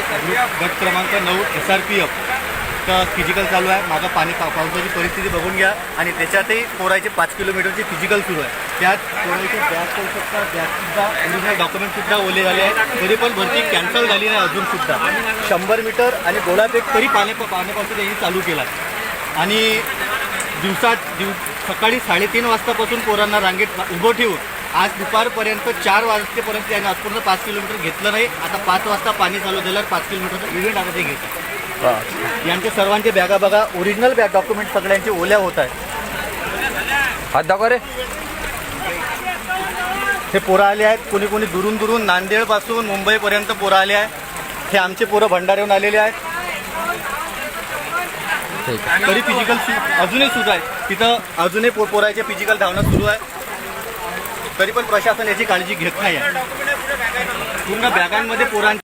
गट क्रमांक नऊ एस आर पी एफ तर फिजिकल चालू आहे. मागं पाणी पा पावसाची परिस्थिती बघून घ्या. आणि त्याच्यातही पोरायचे पाच किलोमीटरचे फिजिकल सुरू आहे. त्यात पोरायचे बॅग करू शकता. बॅगसुद्धा ओरिजिनल डॉक्युमेंटसुद्धा ओले झाले आहेत. तरी पण भरती कॅन्सल झाली नाही अजूनसुद्धा शंभर मीटर आणि गोळाफेक तरी पाणी पाण्यापासून त्यांनी चालू केला आणि दिवसात दिव सकाळी साडेतीन वाजतापासून पोरांना रांगेत उभं ठेवून आज दुपारपर्यंत चार वाजतेपर्यंत त्यांनी आज पूर्ण पाच किलोमीटर घेतलं नाही. आता पाच वाजता पाणी चालू झाल्यावर पाच किलोमीटरचा इव्हेंट आता ते घेतात. यांचे सर्वांचे बॅगा बघा ओरिजिनल बॅग डॉक्युमेंट सगळ्यांचे ओल्या होत आहेत. हात दाखवा रे. हे पोरं आले आहेत कोणी कोणी दुरून दुरून नांदेडपासून मुंबईपर्यंत पोरं आले आहेत. हे आमचे पोरं भंडाऱ्याहून आलेले आहेत. तरी फिजिकल अजूनही सुरू आहे. तिथं अजूनही पो पोराचे फिजिकल धावणं सुरू आहे. तरी पण प्रशासन याची काळजी घेत नाही आहे. पूर्ण बॅगांमध्ये पोरांची